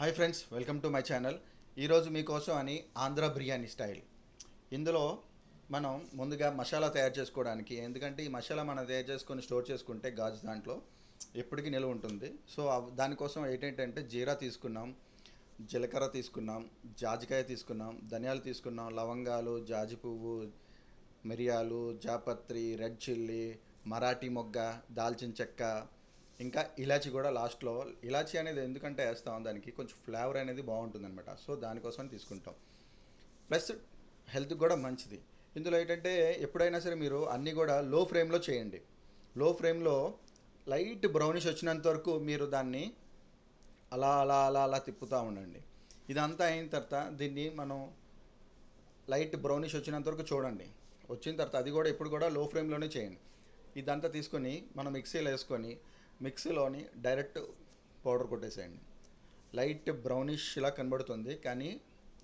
Hi friends welcome to my channel. ఈరోజు మీకోసం అని ఆంధ్ర బిర్యానీ స్టైల్. ఇందులో మనం ముందుగా మసాలా తయారు చేసుకోవడానికి ఎందుకంటే ఈ మసాలా మనం తయారు చేసుకొని స్టోర్ చేసుకుంటే గాజు దాంట్లో ఎప్పటికీ నిల్వ ఉంటుంది. సో దానికోసం ఏంటంటే జీరా తీసుకున్నాం జీలకర్ర తీసుకున్నాం జాజికాయ తీసుకున్నాం ధనియాలు తీసుకున్నాం లవంగాలు జాజి పువ్వు మిరియాలు జాపత్రి రెడ్ చిల్లీ మరాఠీ మొగ్గ దాల్చిన చెక్క ఇంకా ఇలాచి కూడా లాస్ట్లో. ఇలాచి అనేది ఎందుకంటే వేస్తాం దానికి? కొంచెం ఫ్లేవర్ అనేది బాగుంటుంది అనమాట సో దానికోసం తీసుకుంటాం. ప్లస్ హెల్త్కి కూడా మంచిది. ఇందులో ఏంటంటే ఎప్పుడైనా సరే మీరు అన్నీ కూడా లో ఫ్రేమ్లో చేయండి. లో ఫ్రేమ్లో లైట్ బ్రౌనిష్ వచ్చినంత వరకు మీరు దాన్ని అలా అలా అలా అలా తిప్పుతూ ఉండండి. ఇదంతా అయిన తర్వాత దీన్ని మనం లైట్ బ్రౌనిష్ వచ్చినంత వరకు చూడండి. వచ్చిన తర్వాత అది కూడా ఇప్పుడు కూడా లో ఫ్లేమ్లోనే చేయండి. ఇదంతా తీసుకొని మనం మిక్సీలో వేసుకొని మిక్సీలోని డైరెక్ట్ పౌడర్ కొట్టేసేయండి. లైట్ బ్రౌనిష్ ఇలా కనబడుతుంది కానీ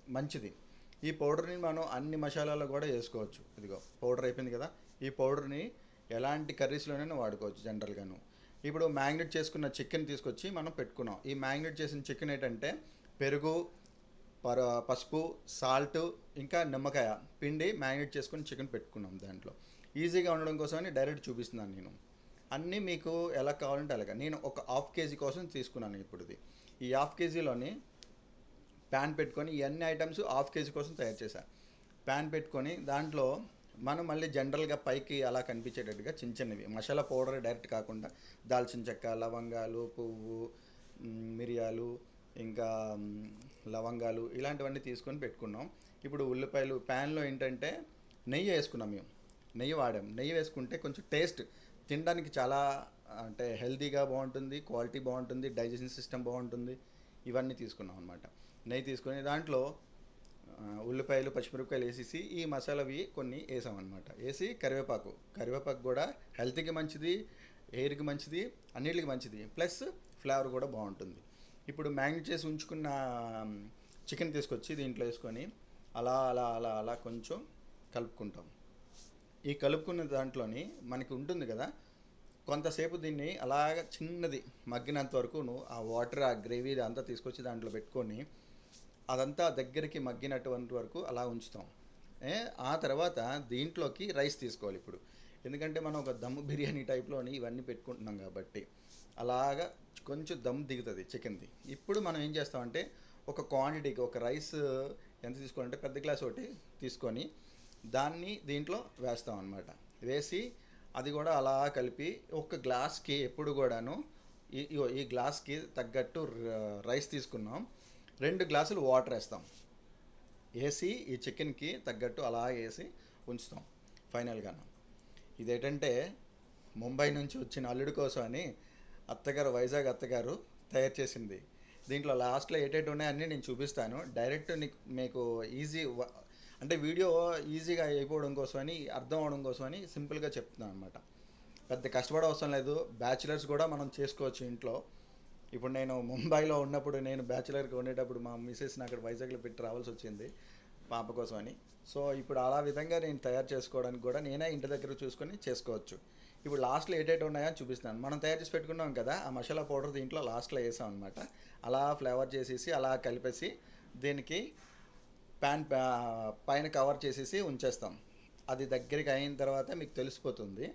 మంచిది. ఈ పౌడర్ని మనం అన్ని మసాలాలో కూడా వేసుకోవచ్చు. ఇదిగో పౌడర్ అయిపోయింది కదా. ఈ పౌడర్ని ఎలాంటి కర్రీస్లోనైనా వాడుకోవచ్చు జనరల్గాను. ఇప్పుడు మ్యాగ్నెట్ చేసుకున్న చికెన్ తీసుకొచ్చి మనం పెట్టుకున్నాం. ఈ మ్యాగ్నెట్ చేసిన చికెన్ ఏంటంటే పెరుగు పర పసుపు సాల్ట్ ఇంకా నిమ్మకాయ పిండి మ్యాగ్నెట్ చేసుకుని చికెన్ పెట్టుకున్నాం దాంట్లో. ఈజీగా ఉండడం కోసమని డైరెక్ట్ చూపిస్తున్నాను నేను. అన్నీ మీకు ఎలా కావాలంటే అలాగా. నేను ఒక హాఫ్ కేజీ కోసం తీసుకున్నాను ఇప్పుడుది. ఈ హాఫ్ కేజీలోని ప్యాన్ పెట్టుకొని ఇవన్నీ ఐటమ్స్ హాఫ్ కేజీ కోసం తయారు చేశాను ప్యాన్ పెట్టుకొని దాంట్లో మనం మళ్ళీ జనరల్గా పైకి అలా కనిపించేటట్టుగా చిన్న చిన్నవి. మసాలా పౌడర్ డైరెక్ట్ కాకుండా దాల్చిన చెక్క లవంగాలు పువ్వు మిరియాలు ఇంకా లవంగాలు ఇలాంటివన్నీ తీసుకొని పెట్టుకున్నాం. ఇప్పుడు ఉల్లిపాయలు ప్యాన్లో ఏంటంటే నెయ్యి వేసుకున్నాం మేము. నెయ్యి వాడాం. నెయ్యి వేసుకుంటే కొంచెం టేస్ట్ తినడానికి చాలా అంటే హెల్తీగా బాగుంటుంది క్వాలిటీ బాగుంటుంది డైజెషన్ సిస్టమ్ బాగుంటుంది. ఇవన్నీ తీసుకున్నాం అనమాట నెయ్యి తీసుకొని దాంట్లో ఉల్లిపాయలు పచ్చిమిరపకాయలు వేసేసి ఈ మసాలావి కొన్ని వేసామన్నమాట వేసి కరివేపాకు కరివేపాకు కూడా హెల్త్కి మంచిది హెయిర్కి మంచిది అన్నిటికి మంచిది. ప్లస్ ఫ్లేవర్ కూడా బాగుంటుంది. ఇప్పుడు మ్యాగ్నెట్ చేసి ఉంచుకున్న చికెన్ తీసుకొచ్చి దీంట్లో వేసుకొని అలా అలా అలా అలా కొంచెం కలుపుకుంటాం. ఈ కలుపుకున్న దాంట్లోని మనకి ఉంటుంది కదా కొంతసేపు దీన్ని అలాగ చిన్నది మగ్గినంత వరకు నువ్వు ఆ వాటర్ ఆ గ్రేవీ అంతా తీసుకొచ్చి దాంట్లో పెట్టుకొని అదంతా దగ్గరికి మగ్గినటువంటి వరకు అలా ఉంచుతాం. ఏ, ఆ తర్వాత దీంట్లోకి రైస్ తీసుకోవాలి ఇప్పుడు. ఎందుకంటే మనం ఒక దమ్ బిర్యానీ టైప్లోని ఇవన్నీ పెట్టుకుంటున్నాం కాబట్టి అలాగా కొంచెం దమ్ దిగుతుంది చికెన్ది. ఇప్పుడు మనం ఏం చేస్తామంటే ఒక క్వాంటిటీకి ఒక రైస్ ఎంత తీసుకోవాలంటే పెద్ద గ్లాస్ ఒకటి తీసుకొని దాన్ని దీంట్లో వేస్తాం అనమాట వేసి అది కూడా అలా కలిపి ఒక గ్లాస్కి ఎప్పుడు కూడాను ఈ ఈ గ్లాస్కి తగ్గట్టు రైస్ తీసుకున్నాం. రెండు గ్లాసులు వాటర్ వేస్తాం. వేసి ఈ చికెన్కి తగ్గట్టు అలా వేసి ఉంచుతాం ఫైనల్గాను. ఇదేంటంటే ముంబై నుంచి వచ్చిన అల్లుడి కోసం అని అత్తగారు వైజాగ్ అత్తగారు తయారు చేసింది. దీంట్లో లాస్ట్లో ఏటేటి ఉన్నాయన్నీ నేను చూపిస్తాను. డైరెక్ట్ నీకు మీకు ఈజీ అంటే వీడియో ఈజీగా అయిపోవడం కోసమని అర్థం అవడం కోసమని సింపుల్గా చెప్తున్నాను అనమాట పెద్ద కష్టపడే అవసరం లేదు. బ్యాచిలర్స్ కూడా మనం చేసుకోవచ్చు ఇంట్లో. ఇప్పుడు నేను ముంబైలో ఉన్నప్పుడు నేను బ్యాచిలర్గా ఉండేటప్పుడు మా మిసెస్ని అక్కడ వైజాగ్లో పెట్టి రావాల్సి వచ్చింది పాప కోసం అని సో ఇప్పుడు అలా విధంగా నేను తయారు చేసుకోవడానికి కూడా నేనే ఇంటి దగ్గర చూసుకొని చేసుకోవచ్చు. ఇప్పుడు లాస్ట్లో ఏటేటి ఉన్నాయో చూపిస్తాను. మనం తయారు చేసి పెట్టుకున్నాం కదా ఆ మసాలా పౌడర్ దీంట్లో లాస్ట్లో వేసాం అనమాట అలా ఫ్లేవర్ చేసేసి అలా కలిపేసి దీనికి ప్యాన్ పైన కవర్ చేసేసి ఉంచేస్తాం. అది దగ్గరికి అయిన తర్వాత మీకు తెలిసిపోతుంది.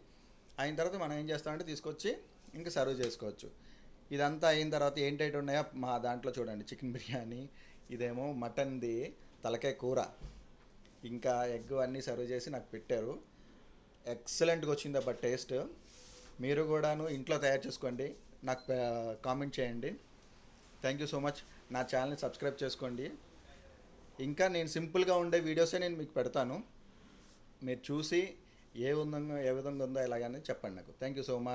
అయిన తర్వాత మనం ఏం చేస్తామంటే తీసుకొచ్చి ఇంకా సర్వ్ చేసుకోవచ్చు. ఇదంతా అయిన తర్వాత ఏంటైతే ఉన్నాయో మా దాంట్లో చూడండి. చికెన్ బిర్యానీ ఇదేమో మటన్ది తలకాయ కూర. ఇంకా ఎగ్ అన్నీ సర్వ్ చేసి నాకు పెట్టారు. ఎక్సలెంట్గా వచ్చింది అబ్బా టేస్ట్. మీరు కూడాను ఇంట్లో తయారు చేసుకోండి. నాకు కామెంట్ చేయండి. Thank you so much. నా ఛానల్ని సబ్స్క్రైబ్ చేసుకోండి. ఇంకా నేను సింపుల్గా ఉండే వీడియోసే నేను మీకు పెడతాను. మీరు చూసి ఏ విధంగా ఏ విధంగా ఉందో ఇలాగని చెప్పండి నాకు. Thank you so much